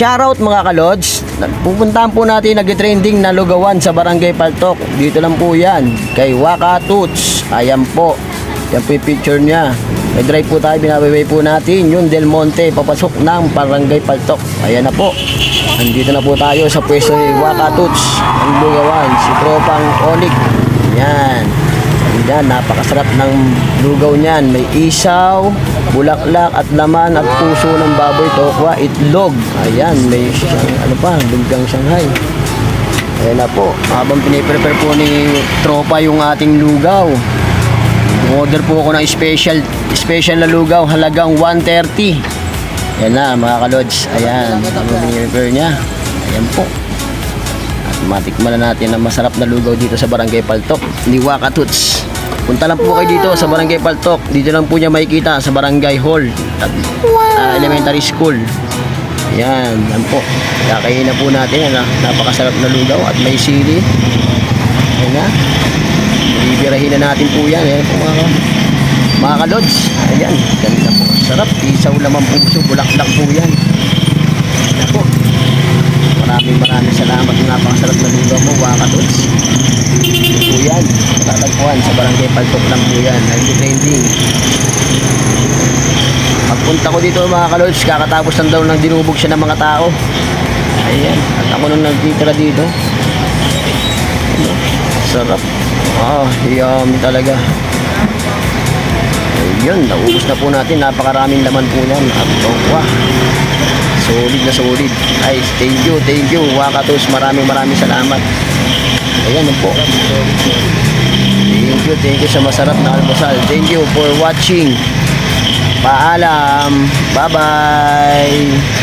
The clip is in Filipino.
shoutout mga kalods. Pupuntahan po natin nag-trending na lugawan sa Barangay Paltok. Dito lang po yan. Kay Waka Toots. Ayan po. Yan po yung picture niya. May drive po tayo, binabayway po natin yung Del Monte, papasok ng Barangay Paltok. Ayan na po. Andito na po tayo sa pwesto ni Waka Toots. Ang lugawan, si Tropang Onik. Yan. Yan, napakasarap ng lugaw niyan. May isaw, bulaklak at laman at puso ng baboy, tokwa, itlog. Ayan, may ano pa, lunggang Shanghai. Ayan na po, habang piniprepare po ni tropa yung ating lugaw. Order po ako ng special special na lugaw halagang 130. Yan na mga kalods. Ayan, piniprepare niya. Ayan po. At matikman na natin ang masarap na lugaw dito sa Barangay Paltok ni Waka Toots. Punta lang po kayo dito sa Barangay Paltok. Dito lang po niya makikita sa Barangay Hall at ah, Elementary School. Yan, yan po. Kakainin na po natin. Ah. napakasarap na lugaw at may sili. Ayan na. Bibirahin na natin po yan. Ayan po mga, mga kalods. Ayan, ganda po. Sarap. Isaw lamang puso. Bulaklak po yan. Ayan po. Maraming maraming salamat. Napakasarap na lugaw mo, mga kalods. Ito po yan. Matatagpuan sa barangay Paltok lang po yan. Nag-trending. Pagpunta ko dito mga kalods, kakatapos lang daw ng dinubog siya ng mga tao. Ayan. At ako nung nagtitira dito. Sarap. Ah, yummy talaga. Ayun, naubos na po natin. Napakaraming laman po yan. At tokwa. Solid na solid. Ay, thank you, thank you. Wakatos, maraming maraming salamat. Ayan yun po. Thank you, thank you sa masarap na almusal. Thank you for watching. Paalam. Bye-bye.